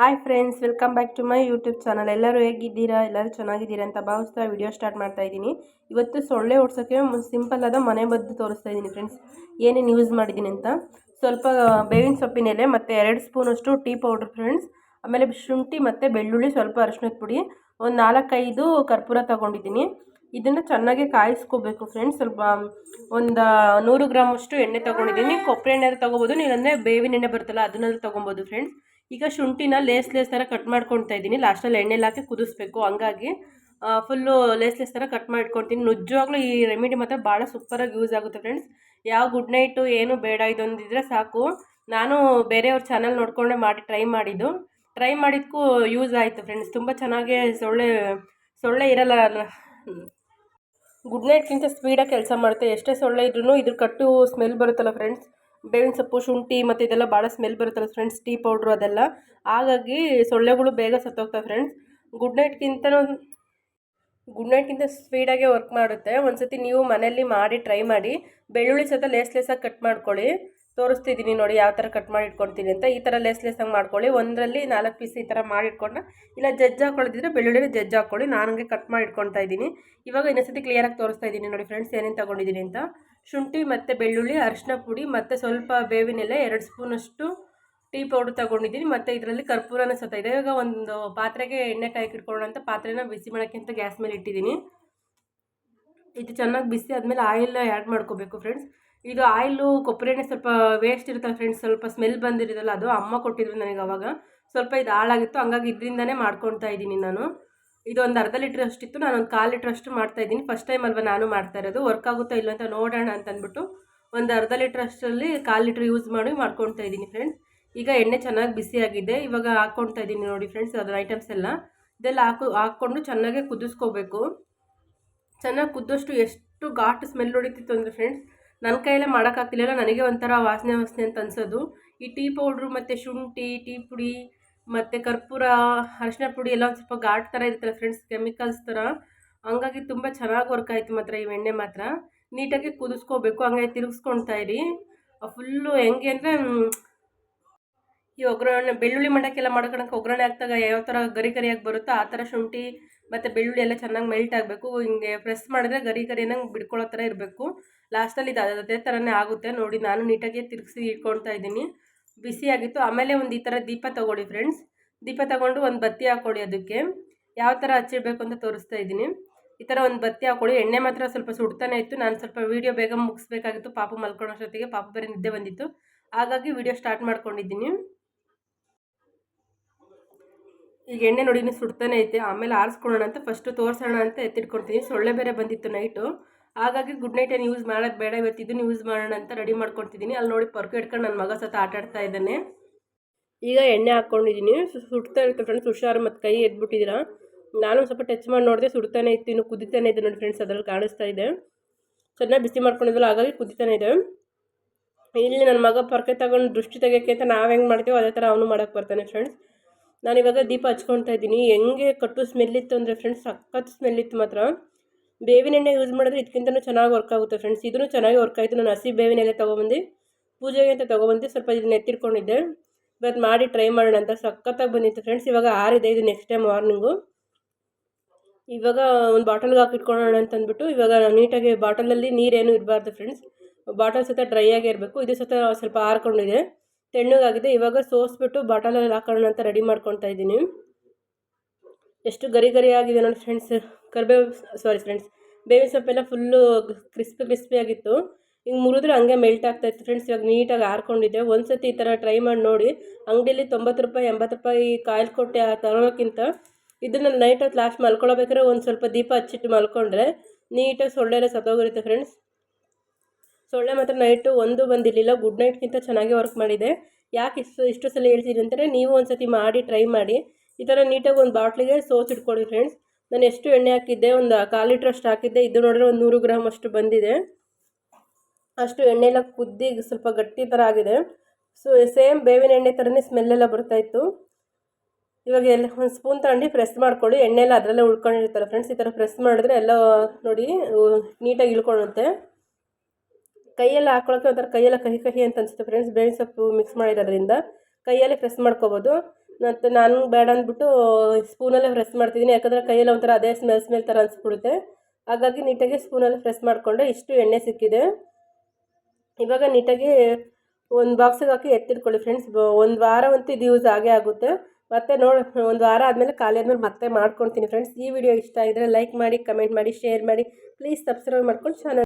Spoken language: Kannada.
Hi friends welcome back to my YouTube channel ಎಲ್ಲರೂ ಹೇಗಿದ್ದೀರಾ? ಎಲ್ಲರೂ ಚೆನ್ನಾಗಿದ್ದೀರಾ ಅಂತ ಭಾವಿಸ್ತಾ ವಿಡಿಯೋ ಸ್ಟಾರ್ಟ್ ಮಾಡ್ತಾ ಇದ್ದೀನಿ. ಇವತ್ತು ಸೊಳ್ಳೆ ಓಡಿಸೋಕ್ಕೆ ಸಿಂಪಲ್ ಆದ ಮನೆ ಬದ್ದು ತೋರಿಸ್ತಾ ಇದ್ದೀನಿ ಫ್ರೆಂಡ್ಸ್ ಏನೇನು ಯೂಸ್ ಮಾಡಿದ್ದೀನಿ ಅಂತ? ಸ್ವಲ್ಪ ಬೇವಿನ ಸೊಪ್ಪಿನ ಎಲೆ ಮತ್ತು ಎರಡು ಸ್ಪೂನಷ್ಟು ಟೀ ಪೌಡ್ರ್ ಫ್ರೆಂಡ್ಸ್ ಆಮೇಲೆ ಶುಂಠಿ ಮತ್ತು ಬೆಳ್ಳುಳ್ಳಿ ಸ್ವಲ್ಪ ಅರಿಶಿನದ ಪುಡಿ. ಒಂದು ನಾಲ್ಕೈದು ಕರ್ಪೂರ ತೊಗೊಂಡಿದ್ದೀನಿ. ಇದನ್ನು ಚೆನ್ನಾಗಿ ಕಾಯಿಸ್ಕೋಬೇಕು ಫ್ರೆಂಡ್ಸ್ ಸ್ವಲ್ಪ ಒಂದು ನೂರು ಗ್ರಾಮಷ್ಟು ಎಣ್ಣೆ ತೊಗೊಂಡಿದ್ದೀನಿ. ಕೊಬ್ಬರಿ ಎಣ್ಣೆ ತೊಗೋಬೋದು ಅಂದರೆ ಬೇವಿನ ಎಣ್ಣೆ ಬರುತ್ತಲ್ಲ, ಅದನ್ನಾದ್ರೂ ತೊಗೊಬೋದು ಫ್ರೆಂಡ್ಸ್ ಈಗ ಶುಂಠಿನ ಲೇಸ್ ಲೇಸ್ ಥರ ಕಟ್ ಮಾಡ್ಕೊಳ್ತಾ ಇದ್ದೀನಿ. ಲಾಸ್ಟಲ್ಲಿ ಎಣ್ಣೆಲಿ ಹಾಕಿ ಕುದಿಸ್ಬೇಕು. ಹಂಗಾಗಿ ಫುಲ್ಲು ಲೇಸ್ ಲೇಸ್ ಥರ ಕಟ್ ಮಾಡ್ಕೊತೀನಿ ನಿಜವಾಗ್ಲೂ ಈ ರೆಮಿಡಿ ಮಾತ್ರ ಭಾಳ ಸೂಪರಾಗಿ ಯೂಸ್ ಆಗುತ್ತೆ ಫ್ರೆಂಡ್ಸ್ ಯಾವ ಗುಡ್ ನೈಟು ಏನು ಬೇಡ ಇದೊಂದಿದ್ರೆ ಸಾಕು. ನಾನು ಬೇರೆಯವ್ರ ಚಾನಲ್ ನೋಡಿಕೊಂಡೆ ಮಾಡಿ ಟ್ರೈ ಮಾಡಿದ್ದು. ಟ್ರೈ ಮಾಡಿದ್ದಕ್ಕೂ ಯೂಸ್ ಆಯಿತು ಫ್ರೆಂಡ್ಸ್ ತುಂಬ ಚೆನ್ನಾಗಿ ಸೊಳ್ಳೆ ಸೊಳ್ಳೆ ಇರಲ್ಲ ಗುಡ್ ನೈಟ್ಗಿಂತ ಸ್ಪೀಡಾಗಿ ಕೆಲಸ ಮಾಡುತ್ತೆ. ಎಷ್ಟೇ ಸೊಳ್ಳೆ ಇದ್ರೂ ಇದ್ರ ಕಟ್ಟು ಸ್ಮೆಲ್ ಬರುತ್ತಲ್ಲ ಫ್ರೆಂಡ್ಸ್ ಬೇವಿನ ಸೊಪ್ಪು, ಶುಂಠಿ ಮತ್ತು ಇದೆಲ್ಲ ಭಾಳ ಸ್ಮೆಲ್ ಬರುತ್ತಲ್ಲ ಫ್ರೆಂಡ್ಸ್ ಟೀ ಪೌಡ್ರು ಅದೆಲ್ಲ. ಹಾಗಾಗಿ ಸೊಳ್ಳೆಗಳು ಬೇಗ ಸತ್ತೋಗ್ತವೆ ಫ್ರೆಂಡ್ಸ್ ಗುಡ್ ನೈಟ್ಗಿಂತ ಗುಡ್ ನೈಟ್ಗಿಂತ ಸ್ಪೀಡಾಗೆ ವರ್ಕ್ ಮಾಡುತ್ತೆ. ಒಂದು ಸತಿ ನೀವು ಮನೆಯಲ್ಲಿ ಮಾಡಿ ಟ್ರೈ ಮಾಡಿ. ಬೆಳ್ಳುಳ್ಳಿ ಸತ ಲೇಸ್ ಲೇಸಾಗಿ ಕಟ್ ಮಾಡ್ಕೊಳ್ಳಿ. ತೋರಿಸ್ತಿದ್ದೀನಿ ನೋಡಿ ಯಾವ ಥರ ಕಟ್ ಮಾಡಿ ಇಟ್ಕೊಳ್ತೀನಿ ಅಂತ. ಈ ಥರ ಲೆಸ್ ಲೆಸ್ಸಾಗಿ ಮಾಡ್ಕೊಳ್ಳಿ. ಒಂದರಲ್ಲಿ ನಾಲ್ಕು ಪೀಸ್ ಈ ಥರ ಮಾಡಿ ಇಟ್ಕೊಂಡ್ರೆ, ಇಲ್ಲ ಜಜ್ಜ ಹಾಕೊಳ್ಳೋದಿದ್ರೆ ಬೆಳ್ಳುಳ್ಳಿನ ಜಜ್ಜ ಹಾಕ್ಕೊಳ್ಳಿ ನಾನು ಹಂಗೆ ಕಟ್ ಮಾಡಿ ಇಟ್ಕೊಳ್ತಾ ಇದ್ದೀನಿ. ಇವಾಗ ಇನ್ನೊಂದ್ಸತಿ ಕ್ಲಿಯರಾಗಿ ತೋರಿಸ್ತಾ ಇದ್ದೀನಿ ನೋಡಿ ಫ್ರೆಂಡ್ಸ್ ಏನೇನು ತೊಗೊಂಡಿದ್ದೀನಿ ಅಂತ. ಶುಂಠಿ ಮತ್ತು ಬೆಳ್ಳುಳ್ಳಿ ಅರಿಶಿನ ಪುಡಿ ಮತ್ತು ಸ್ವಲ್ಪ ಬೇವಿನೆಲೆ, ಎರಡು ಸ್ಪೂನಷ್ಟು ಟೀ ಪೌಡ್ರ್ ತೊಗೊಂಡಿದ್ದೀನಿ. ಮತ್ತು ಇದರಲ್ಲಿ ಕರ್ಪೂರನ ಸತ ಇದೆ. ಇವಾಗ ಒಂದು ಪಾತ್ರೆಗೆ ಎಣ್ಣೆ ಕಾಯಿ ಇಟ್ಕೊಳ್ಳೋಣ ಅಂತ ಪಾತ್ರೆನ ಬಿಸಿ ಮಾಡೋಕ್ಕಿಂತ ಗ್ಯಾಸ್ ಮೇಲೆ ಇಟ್ಟಿದ್ದೀನಿ. ಇದು ಚೆನ್ನಾಗಿ ಬಿಸಿ ಆದಮೇಲೆ ಆಯಿಲ್ ಆ್ಯಡ್ ಮಾಡ್ಕೋಬೇಕು ಫ್ರೆಂಡ್ಸ್ ಇದು ಆಯಿಲು ಕೊಬ್ಬರಿ ಎಣ್ಣೆ ಸ್ವಲ್ಪ ವೇಸ್ಟ್ ಇರುತ್ತೆ ಫ್ರೆಂಡ್ಸ್ ಸ್ವಲ್ಪ ಸ್ಮೆಲ್ ಬಂದಿರೋದಲ್ಲ ಅದು ಅಮ್ಮ ಕೊಟ್ಟಿದ್ರು ನನಗೆ ಅವಾಗ. ಸ್ವಲ್ಪ ಇದು ಹಾಳಾಗಿತ್ತು, ಹಂಗಾಗಿ ಇದರಿಂದನೇ ಮಾಡ್ಕೊತಾ ಇದ್ದೀನಿ ನಾನು. ಇದು ಒಂದು ಅರ್ಧ ಲೀಟ್ರ್ ಅಷ್ಟಿತ್ತು ನಾನು ಒಂದು ಕಾಲು ಲೀಟ್ರ್ ಅಷ್ಟು ಮಾಡ್ತಾಯಿದ್ದೀನಿ ಫಸ್ಟ್ ಟೈಮ್ ಅಲ್ವಾ ನಾನು ಮಾಡ್ತಾ ಇರೋದು ವರ್ಕ್ ಆಗುತ್ತಾ ಇಲ್ಲ ಅಂತ ನೋಡೋಣ ಅಂತ ಅಂದ್ಬಿಟ್ಟು ಒಂದು ಅರ್ಧ ಲೀಟ್ರ್ ಅಷ್ಟರಲ್ಲಿ ಕಾಲು ಲೀಟ್ರ್ ಯೂಸ್ ಮಾಡಿ ಮಾಡ್ಕೊಳ್ತಾ ಇದ್ದೀನಿ ಫ್ರೆಂಡ್ಸ್ ಈಗ ಎಣ್ಣೆ ಚೆನ್ನಾಗಿ ಬಿಸಿಯಾಗಿದೆ ಇವಾಗ ಹಾಕ್ಕೊಳ್ತಾ ಇದ್ದೀನಿ ನೋಡಿ ಫ್ರೆಂಡ್ಸ್ ಅದರ ಐಟಮ್ಸ್ ಎಲ್ಲ. ಇದೆಲ್ಲ ಹಾಕು, ಹಾಕ್ಕೊಂಡು ಚೆನ್ನಾಗಿ ಕುದಿಸ್ಕೋಬೇಕು. ಚೆನ್ನಾಗಿ ಕುದ್ದಷ್ಟು ಎಷ್ಟು ಘಾಟ್ ಸ್ಮೆಲ್ ಹೊಡಿತಿತ್ತು ಅಂದರೆ ಫ್ರೆಂಡ್ಸ್ ನನ್ನ ಕೈಯಲ್ಲೇ ಮಾಡೋಕ್ಕಾಗ್ತಿಲ್ಲ, ನನಗೆ ಒಂಥರ ವಾಸನೆ ವಾಸನೆ ಅಂತ ಅನ್ಸೋದು. ಈ ಟೀ ಪೌಡ್ರು ಮತ್ತು ಶುಂಠಿ, ಟೀ ಪುಡಿ, ಮತ್ತು ಕರ್ಪೂರ, ಅರಿಶಿನ ಪುಡಿ ಎಲ್ಲ ಸ್ವಲ್ಪ ಘಾಟ್ ಥರ ಇರ್ತಾರೆ ಫ್ರೆಂಡ್ಸ್ ಕೆಮಿಕಲ್ಸ್ ಥರ ಹಂಗಾಗಿ ತುಂಬ ಚೆನ್ನಾಗಿ ವರ್ಕ್ ಆಯಿತು ಮಾತ್ರ ಈ ಎಣ್ಣೆ ಮಾತ್ರ. ನೀಟಾಗಿ ಕುದಿಸ್ಕೋಬೇಕು, ಹಂಗಾಗಿ ತಿರುಗಿಸ್ಕೊಳ್ತಾ ಇರಿ. ಫುಲ್ಲು ಹೆಂಗೆ ಅಂದರೆ ಈ ಒಗ್ಗರಣೆ, ಬೆಳ್ಳುಳ್ಳಿ ಮಂಡಕ್ಕೆಲ್ಲ ಮಾಡ್ಕೊಳಕ್ಕೆ ಒಗ್ಗರಣೆ ಹಾಕ್ದಾಗ ಯಾವ ಥರ ಗರಿ ಗರಿಯಾಗಿ ಬರುತ್ತೋ ಆ ಥರ ಶುಂಠಿ ಮತ್ತು ಬೆಳ್ಳುಳ್ಳಿ ಎಲ್ಲ ಚೆನ್ನಾಗಿ ಮೆಲ್ಟ್ ಆಗಬೇಕು. ಹಿಂಗೆ ಪ್ರೆಸ್ ಮಾಡಿದ್ರೆ ಗರಿ ಗರಿ ಅನ್ನಂಗೆ ಬಿಡ್ಕೊಳ್ಳೋ ಥರ ಇರಬೇಕು. ಲಾಸ್ಟಲ್ಲಿ ಇದು ಅದೇ ಥರನೇ ಆಗುತ್ತೆ. ನೋಡಿ, ನಾನು ನೀಟಾಗಿ ತಿರುಗಿಸಿ ಇಟ್ಕೊಳ್ತಾ ಇದ್ದೀನಿ. ಬಿಸಿಯಾಗಿತ್ತು. ಆಮೇಲೆ ಒಂದು ಈ ಥರ ದೀಪ ತೊಗೊಳ್ಳಿ ಫ್ರೆಂಡ್ಸ್. ದೀಪ ತೊಗೊಂಡು ಒಂದು ಬತ್ತಿ ಹಾಕ್ಕೊಳ್ಳಿ ಅದಕ್ಕೆ. ಯಾವ ಥರ ಹಚ್ಚಿಡಬೇಕು ಅಂತ ತೋರಿಸ್ತಾ ಇದ್ದೀನಿ. ಈ ಥರ ಒಂದು ಬತ್ತಿ ಹಾಕ್ಕೊಳ್ಳಿ. ಎಣ್ಣೆ ಮಾತ್ರ ಸ್ವಲ್ಪ ಸುಡ್ತಾನೆ ಇತ್ತು. ನಾನು ಸ್ವಲ್ಪ ವೀಡಿಯೋ ಬೇಗ ಮುಗಿಸ್ಬೇಕಾಗಿತ್ತು. ಪಾಪು ಮಲ್ಕೊಳ್ಳೋಷ್ಟೊತ್ತಿಗೆ ಪಾಪ ಬೇರೆ ನಿದ್ದೆ ಬಂದಿತ್ತು. ಹಾಗಾಗಿ ವೀಡಿಯೋ ಸ್ಟಾರ್ಟ್ ಮಾಡ್ಕೊಂಡಿದ್ದೀನಿ. ಈಗ ಎಣ್ಣೆ ನೋಡಿ ಸುಡ್ತಾನೆ ಐತೆ. ಆಮೇಲೆ ಆರಿಸ್ಕೊಳ್ಳೋಣ ಅಂತ ಫಸ್ಟು ತೋರಿಸೋಣ ಅಂತ ಎತ್ತಿಟ್ಕೊಳ್ತೀನಿ. ಸೊಳ್ಳೆ ಬೇರೆ ಬಂದಿತ್ತು ನೈಟು. ಹಾಗಾಗಿ ಗುಡ್ ನೈಟ್ ಏನು ಯೂಸ್ ಮಾಡೋದು ಬೇಡ, ಇವತ್ತು ಯೂಸ್ ಮಾಡೋಣ ಅಂತ ರೆಡಿ ಮಾಡ್ಕೊಳ್ತಿದ್ದೀನಿ. ಅಲ್ಲಿ ನೋಡಿ ಪರ್ಕು ಇಟ್ಕೊಂಡು ನನ್ನ ಮಗ ಸತ ಆಟ ಆಡ್ತಾ ಇದ್ದಾನೆ. ಈಗ ಎಣ್ಣೆ ಹಾಕ್ಕೊಂಡಿದ್ದೀನಿ. ಸುಡ್ತಾ ಇರುತ್ತೆ ಫ್ರೆಂಡ್ಸ್ ಹುಷಾರು ಮತ್ತು ಕೈ ಎದ್ಬಿಟ್ಟಿದ್ದೀರಾ? ನಾನು ಸ್ವಲ್ಪ ಟಚ್ ಮಾಡಿ ನೋಡಿದೆ, ಸುಡ್ತಾನೆ ಇತ್ತು, ಇನ್ನು ಕುದಿತಾನೆ ಇದೆ ನೋಡಿ ಫ್ರೆಂಡ್ಸ್ ಅದರಲ್ಲಿ ಕಾಣಿಸ್ತಾ ಇದೆ. ಚೆನ್ನಾಗಿ ಬಿಸಿ ಮಾಡ್ಕೊಂಡಿದ್ದಲ್ಲ, ಹಾಗಾಗಿ ಕುದಿತಾನೆ ಇದೆ. ಇಲ್ಲಿ ನನ್ನ ಮಗ ಪರ್ಕೆ ತಗೊಂಡು ದೃಷ್ಟಿ ತೆಗಿಯೋಕ್ಕೆ ಅಂತ ನಾವು ಹೆಂಗೆ ಮಾಡ್ತೀವೋ ಅದೇ ಥರ ಅವನು ಮಾಡೋಕ್ಕೆ ಬರ್ತಾನೆ ಫ್ರೆಂಡ್ಸ್ ನಾನು ಇವಾಗ ದೀಪ ಹಚ್ಕೊಳ್ತಾ ಇದ್ದೀನಿ. ಹೆಂಗೆ ಕಟ್ಟು ಸ್ಮೆಲ್ ಇತ್ತು ಅಂದರೆ ಫ್ರೆಂಡ್ಸ್ ಸಖತ್ ಸ್ಮೆಲ್ ಇತ್ತು ಮಾತ್ರ. ಬೇವಿನ ಎಣ್ಣೆ ಯೂಸ್ ಮಾಡಿದ್ರೆ ಇದಕ್ಕಿಂತಲೂ ಚೆನ್ನಾಗಿ ವರ್ಕ್ ಆಗುತ್ತೆ ಫ್ರೆಂಡ್ಸ್ ಇದೂ ಚೆನ್ನಾಗಿ ವರ್ಕ್ ಆಯಿತು. ನಾನು ಹಸಿ ಬೇವಿನ ಎಲೆ ತೊಗೊಬಂದು. ಪೂಜೆಗೆ ಅಂತ ತೊಗೊಬಂದು. ಸ್ವಲ್ಪ ಇದನ್ನ ಎತ್ತಿಟ್ಕೊಂಡಿದ್ದೆ. ಇವತ್ತು ಮಾಡಿ ಟ್ರೈ ಮಾಡೋಣ ಅಂತ ಸಖತ್ತಾಗಿ ಬಂದಿತ್ತು ಫ್ರೆಂಡ್ಸ್ ಇವಾಗ ಆರಿದೆ ಇದು ನೆಕ್ಸ್ಟ್ ಟೈಮ್ ಮಾರ್ನಿಂಗು ಇವಾಗ ಒಂದು ಬಾಟಲ್ಗೆ ಹಾಕಿಟ್ಕೊಳ್ಳೋಣ ಅಂತಂದ್ಬಿಟ್ಟು ಇವಾಗ ನೀಟಾಗಿ ಬಾಟಲಲ್ಲಿ ನೀರೇನು ಇರಬಾರ್ದು ಫ್ರೆಂಡ್ಸ್ ಬಾಟಲ್ ಸತ ಡ್ರೈ ಆಗೇ ಇರಬೇಕು. ಇದು ಸತ ಸ್ವಲ್ಪ ಆರ್ಕೊಂಡಿದೆ. ತೆಣ್ಣಗಾಗಿದೆ. ಇವಾಗ ಸೋಸ್ಬಿಟ್ಟು ಬಾಟಲಲ್ಲಿ ಹಾಕೋಣ ಅಂತ ರೆಡಿ ಮಾಡ್ಕೊತಾ ಇದ್ದೀನಿ. ಎಷ್ಟು ಗರಿ ಗರಿ ಆಗಿದೆ ನೋಡಿ ಫ್ರೆಂಡ್ಸ್ ಕರಿಬೇವು ಸಾರಿ ಫ್ರೆಂಡ್ಸ್ ಬೇವಿನ ಸೊಪ್ಪೆಲ್ಲ ಫುಲ್ಲು ಕ್ರಿಸ್ಪಿ ಕ್ರಿಸ್ಪಿ ಆಗಿತ್ತು. ಹಿಂಗೆ ಮುರಿದ್ರೆ ಹಂಗೆ ಮೆಲ್ಟ್ ಆಗ್ತಾಯಿತ್ತು ಫ್ರೆಂಡ್ಸ್ ಇವಾಗ ನೀಟಾಗಿ ಆರ್ಕೊಂಡಿದ್ದೆ. ಒಂದು ಸತಿ ಈ ಥರ ಟ್ರೈ ಮಾಡಿ ನೋಡಿ. ಅಂಗಡಿಯಲ್ಲಿ ತೊಂಬತ್ತು ರೂಪಾಯಿ, ಎಂಬತ್ತು ರೂಪಾಯಿ ಕಾಯಿಲ್ ಕೊಟ್ಟೆ ತರೋಕ್ಕಿಂತ ಇದನ್ನು ನೈಟ್ ಹೊತ್ತು ಲಾಸ್ಟ್ ಮಲ್ಕೊಳ್ಬೇಕಾದ್ರೆ ಒಂದು ಸ್ವಲ್ಪ ದೀಪ ಹಚ್ಚಿಟ್ಟು ಮಲ್ಕೊಂಡ್ರೆ ನೀಟಾಗಿ ಸೊಳ್ಳೆ ಎಲ್ಲ ಸತ್ತೋಗಿರುತ್ತೆ ಫ್ರೆಂಡ್ಸ್ ಸೊಳ್ಳೆ ಮಾತ್ರ ನೈಟು ಒಂದು ಬಂದಿರಲಿಲ್ಲ ಗುಡ್ ನೈಟ್ಗಿಂತ ಚೆನ್ನಾಗಿ ವರ್ಕ್ ಮಾಡಿದೆ. ಯಾಕೆ ಇಷ್ಟು ಇಷ್ಟು ಸಲ ಹೇಳ್ತೀನಿ ಅಂತಂದರೆ ನೀವು ಒಂದು ಸತಿ ಮಾಡಿ ಟ್ರೈ ಮಾಡಿ. ಈ ಥರ ನೀಟಾಗಿ ಒಂದು ಬಾಟ್ಲಿಗೆ ಸೋಸ್ ಇಟ್ಕೊಳ್ಳಿ ಫ್ರೆಂಡ್ಸ್ ನಾನು ಎಷ್ಟು ಎಣ್ಣೆ ಹಾಕಿದ್ದೆ, ಒಂದು ಕಾಲು ಲೀಟ್ರಷ್ಟು ಹಾಕಿದ್ದೆ. ಇದು ನೋಡಿದ್ರೆ ಒಂದು ನೂರು ಗ್ರಾಮ್ ಅಷ್ಟು ಬಂದಿದೆ. ಅಷ್ಟು ಎಣ್ಣೆಲ್ಲ ಕುದ್ದಿ ಸ್ವಲ್ಪ ಗಟ್ಟಿ ಥರ ಆಗಿದೆ. ಸೊ ಸೇಮ್ ಬೇವಿನ ಎಣ್ಣೆ ಥರನೇ ಸ್ಮೆಲ್ಲೆಲ್ಲ ಬರ್ತಾಯಿತ್ತು ಇವಾಗ ಎಲ್ಲ ಒಂದು ಸ್ಪೂನ್ ತಗೊಂಡು ಪ್ರೆಸ್ ಮಾಡ್ಕೊಳ್ಳಿ. ಎಣ್ಣೆ ಎಲ್ಲ ಅದರಲ್ಲೇ ಉಳ್ಕೊಂಡಿರ್ತಾರೆ ಫ್ರೆಂಡ್ಸ್ ಈ ಥರ ಪ್ರೆಸ್ ಮಾಡಿದ್ರೆ ಎಲ್ಲ ನೋಡಿ ನೀಟಾಗಿ ಇಳ್ಕೊಳ್ಳುತ್ತೆ. ಕೈಯೆಲ್ಲ ಹಾಕೊಳ್ಳೋಕ್ಕೆ ಒಂಥರ ಕೈಯೆಲ್ಲ ಕಹಿ ಕಹಿ ಅಂತ ಅನಿಸುತ್ತೆ ಫ್ರೆಂಡ್ಸ್ ಬೇವಿನ ಸೊಪ್ಪು ಮಿಕ್ಸ್ ಮಾಡಿರೋದ್ರಿಂದ ಕೈಯಲ್ಲೇ ಪ್ರೆಸ್ ಮಾಡ್ಕೋಬೋದು. ಮತ್ತು ನಾನು ಬೇಡ ಅಂದ್ಬಿಟ್ಟು ಸ್ಪೂನಲ್ಲೇ ಪ್ರೆಸ್ ಮಾಡ್ತಿದ್ದೀನಿ. ಯಾಕಂದರೆ ಕೈಯಲ್ಲಿ ಒಂಥರ ಅದೇ ಸ್ಮೆಲ್ ಸ್ಮೆಲ್ ಥರ ಅನಿಸ್ಬಿಡುತ್ತೆ. ಹಾಗಾಗಿ ನೀಟಾಗಿ ಸ್ಪೂನಲ್ಲಿ ಪ್ರೆಸ್ ಮಾಡಿಕೊಂಡೆ. ಇಷ್ಟು ಎಣ್ಣೆ ಸಿಕ್ಕಿದೆ. ಇವಾಗ ನೀಟಾಗಿ ಒಂದು ಬಾಕ್ಸಿಗೆ ಹಾಕಿ ಎತ್ತಿಟ್ಕೊಳ್ಳಿ ಫ್ರೆಂಡ್ಸ್ ಒಂದು ವಾರ ಅಂತೂ ಇದು ಯೂಸ್ ಆಗೇ ಆಗುತ್ತೆ. ಮತ್ತೆ ನೋಡಿ, ಒಂದು ವಾರ ಆದಮೇಲೆ ಖಾಲಿ ಆದಮೇಲೆ ಮತ್ತೆ ಮಾಡ್ಕೊಳ್ತೀನಿ ಫ್ರೆಂಡ್ಸ್ ಈ ವಿಡಿಯೋ ಇಷ್ಟ ಆಗಿದ್ರೆ ಲೈಕ್ ಮಾಡಿ ಕಮೆಂಟ್ ಮಾಡಿ ಶೇರ್ ಮಾಡಿ. ಪ್ಲೀಸ್ ಸಬ್ಸ್ಕ್ರೈಬ್ ಮಾಡ್ಕೊಂಡು ಚಾನಲ್